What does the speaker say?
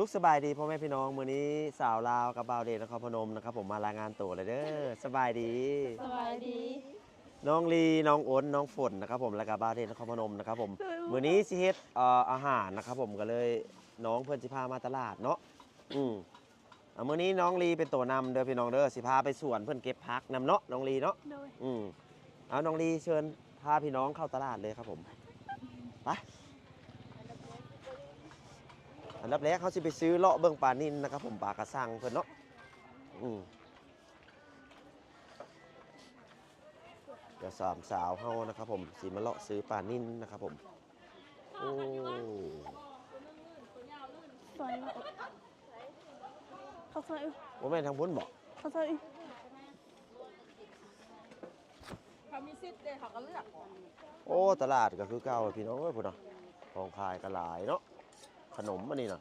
สุขสบายดีพ่อแม่พี่น้องมื้อนี้สาวลาวกับบ่าวเดชนครพนมนะครับผมมารายงานตัวเลยเด้อสบายดี สบายดี น้องลีน้องอ้นน้องฝนนะครับผมแล้วก็บ่าวเดชนครพนมนะครับผมมื้อนี้สิเฮ็ดเอ่ออาหารนะครับผมก็เลยน้องเพิ่นสิพามาตลาดเนาะอืมอะมื้อนี้น้องลีเป็นตัวนำเด้อพี่น้องเด้อสิพาไปสวนเพิ่นเก็บผักนำเนาะน้องลีเนาะโดยอืมเอาน้องลีเชิญพาพี่น้องเข้าตลาดเลยครับผมไป อันดับแรกเขาสิไปซื้อเลาะเบิ่งปลานินนะครับผมปลากระสังเพิ่นเนาะอืมเดี๋ยวสามสาวเฮานะครับผมสิมาเลาะซื้อปลานินนะครับผมโอ้ซอยมาเขาซอยอุ๊ยบ่แม่นทางพ้นบอกเขาซอยอุ๊ยเขามีสิทธิ์เลยเขาก็เลือกโอ้ตลาดก็คือเก่าพี่น้องเอ้ยพุ่นเนาะของขายก็หลายเนาะ ขนมอันนี้นะ